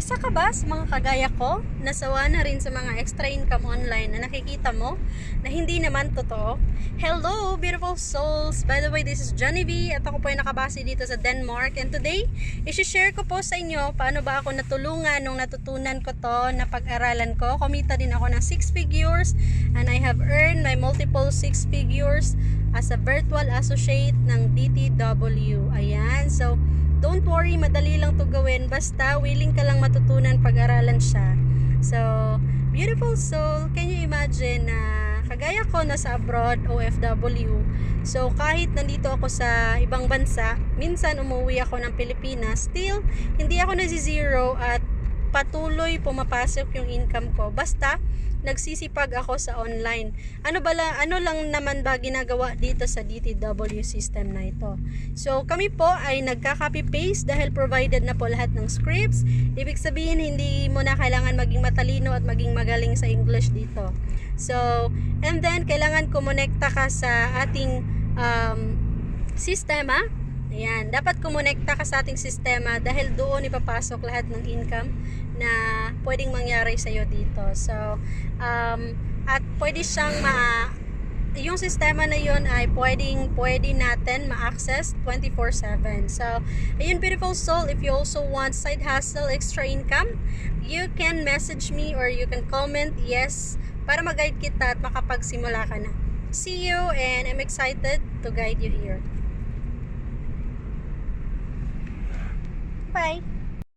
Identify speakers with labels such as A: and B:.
A: Isa ka ba sa mga kagaya ko? Nasawa na rin sa mga extra income online na nakikita mo na hindi naman totoo? Hello, beautiful souls! By the way, this is Genevieve at ako po ay nakabase dito sa Denmark and today, isi-share ko po sa inyo paano ba ako natulungan nung natutunan ko to na pag-aralan ko. Kumita din ako ng 6 figures and I have earned my multiple 6 figures as a virtual associate ng DTW. Ayan, so don't worry, madali lang to gawin. Basta willing ka lang matutunan pag-aralan siya. So, beautiful soul, can you imagine na kagaya ko nasa abroad, OFW. So, kahit nandito ako sa ibang bansa, minsan umuwi ako ng Pilipinas, still, hindi ako nasi-zero at patuloy pumapasok yung income ko. Basta, nagsisipag ako sa online. Ano ba lang, ano lang naman ba ginagawa dito sa DTW system na ito? So, kami po ay nagka-copy paste dahil provided na po lahat ng scripts. Ibig sabihin, hindi mo na kailangan maging matalino at maging magaling sa English dito. So, and then, kailangan kumonekta ka sa ating um, sistema. Ayan, dapat kumonekta ka sa ating sistema dahil doon ipapasok lahat ng income na pwedeng mangyari sa iyo dito. So, um, at pwede siyang ma yung sistema na yun ay pwedeng pwede natin ma-access 24/7. So, ayun beautiful soul, if you also want side hustle, extra income, you can message me or you can comment yes para mag-guide kita at makapagsimula ka na. See you and I'm excited to guide you here. bye.